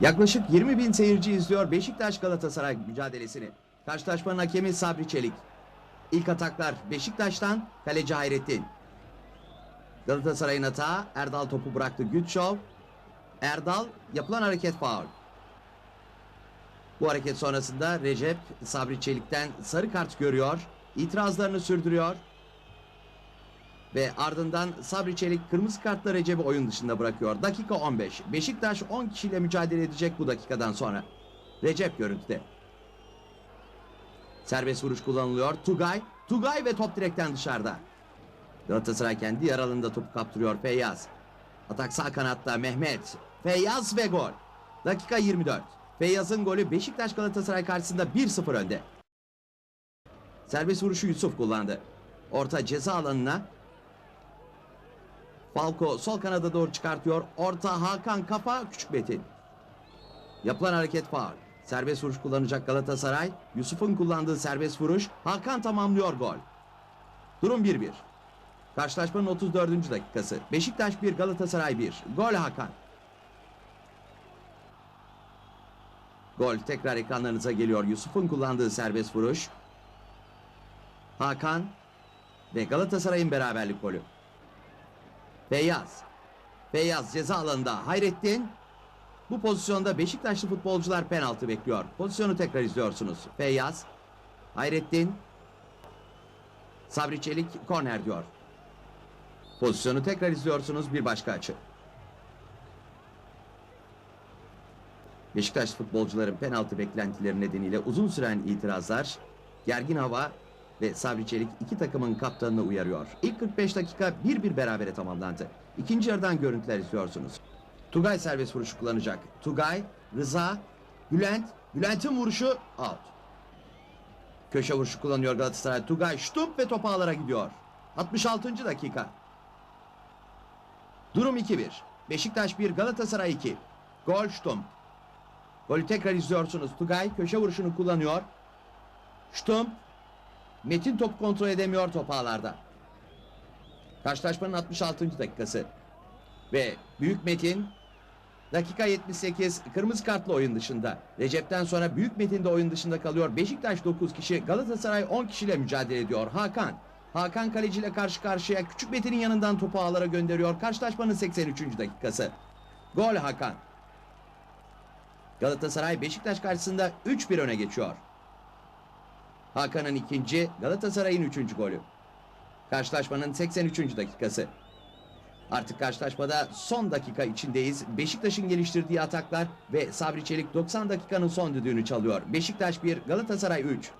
Yaklaşık 20 bin seyirci izliyor Beşiktaş Galatasaray mücadelesini. Karşılaşmanın hakemi Sabri Çelik. İlk ataklar Beşiktaş'tan kaleci Hayrettin. Galatasaray'ın hata Erdal topu bıraktı Gütşov. Erdal yapılan hareket faul. Bu hareket sonrasında Recep Sabri Çelik'ten sarı kart görüyor. İtirazlarını sürdürüyor. Ve ardından Sabri Çelik kırmızı kartla Recep'i oyun dışında bırakıyor. Dakika 15. Beşiktaş 10 kişiyle mücadele edecek bu dakikadan sonra. Recep görüntüde. Serbest vuruş kullanılıyor. Tugay. Tugay ve top direkten dışarıda. Galatasaray kendi yaralında topu kaptırıyor Feyyaz. Atak sağ kanatta Mehmet. Feyyaz ve gol. Dakika 24. Feyyaz'ın golü Beşiktaş Galatasaray karşısında 1-0 önde. Serbest vuruşu Yusuf kullandı. Orta ceza alanına Falco sol kanada doğru çıkartıyor. Orta Hakan kafa küçük Metin. Yapılan hareket faul. Serbest vuruş kullanacak Galatasaray. Yusuf'un kullandığı serbest vuruş. Hakan tamamlıyor gol. Durum 1-1. Karşılaşmanın 34. dakikası. Beşiktaş 1 Galatasaray 1. Gol Hakan. Gol tekrar ekranlarınıza geliyor. Yusuf'un kullandığı serbest vuruş. Hakan ve Galatasaray'ın beraberlik golü. Feyyaz. Feyyaz ceza alanında. Hayrettin. Bu pozisyonda Beşiktaşlı futbolcular penaltı bekliyor. Pozisyonu tekrar izliyorsunuz. Feyyaz. Hayrettin. Sabri Çelik korner diyor. Pozisyonu tekrar izliyorsunuz bir başka açı. Beşiktaş futbolcuların penaltı beklentileri nedeniyle uzun süren itirazlar, gergin hava ve Sabri Çelik iki takımın kaptanını uyarıyor. İlk 45 dakika 1-1 berabere tamamlandı. İkinci yarıdan görüntüler izliyorsunuz. Tugay serbest vuruşu kullanacak. Tugay, Rıza, Bülent, Bülent'in vuruşu out. Köşe vuruşu kullanıyor Galatasaray. Tugay ştup ve top ağlara gidiyor. 66. dakika. Durum 2-1. Beşiktaş 1, Galatasaray 2. Gol Ştum. Golü tekrar izliyorsunuz. Tugay köşe vuruşunu kullanıyor. Ştum. Metin top kontrol edemiyor top ağlarda. Karşılaşmanın 66. dakikası. Ve Büyük Metin dakika 78 kırmızı kartlı oyun dışında. Recep'ten sonra Büyük Metin de oyun dışında kalıyor. Beşiktaş 9 kişi, Galatasaray 10 kişiyle mücadele ediyor. Hakan. Hakan kaleciyle karşı karşıya Küçük Metin'in yanından topu ağlara gönderiyor. Karşılaşmanın 83. dakikası. Gol Hakan. Galatasaray Beşiktaş karşısında 3-1 öne geçiyor. Hakan'ın ikinci, Galatasaray'ın üçüncü golü. Karşılaşmanın 83. dakikası. Artık karşılaşmada son dakika içindeyiz. Beşiktaş'ın geliştirdiği ataklar ve Sabri Çelik 90 dakikanın son düdüğünü çalıyor. Beşiktaş 1, Galatasaray 3.